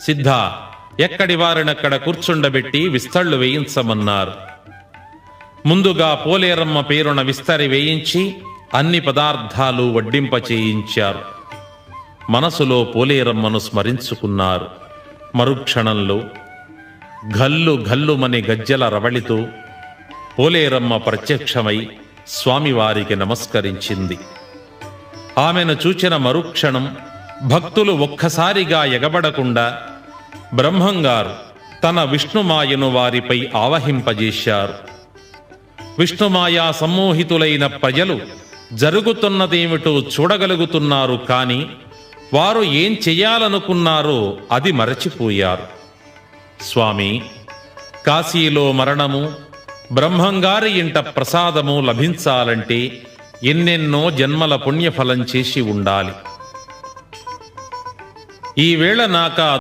సిద్ధ ఎక్కడి వారినక్కడ కూర్చుండబెట్టి విస్తళ్ళు వేయించమన్నారు. ముందుగా పోలేరమ్మ పేరున విస్తరి వేయించి అన్ని పదార్థాలు వడ్డింప చేయించారు. మనసులో పోలేరమ్మను స్మరించుకున్నారు. మరుక్షణంలో గల్లు గల్లుమని గజ్జల రవళితో పోలేరమ్మ ప్రత్యక్షమై స్వామివారికి నమస్కరించింది. ఆమెను చూచిన మరుక్షణం భక్తులు ఒక్కసారిగా ఎగబడకుండా బ్రహ్మంగారు తన విష్ణుమాయను వారిపై ఆవహింపజేశారు. విష్ణుమాయా సమ్మోహితులైన ప్రజలు జరుగుతున్నదేమిటో చూడగలుగుతున్నారు కానీ వారు ఏం చేయాలనుకున్నారో అది మరచిపోయారు. స్వామి కాశీలో మరణము బ్రహ్మంగారి ఇంట ప్రసాదము లభించాలంటే ఎన్నెన్నో జన్మల పుణ్యఫలం చేసి ఉండాలి. ఈ వేళ నాక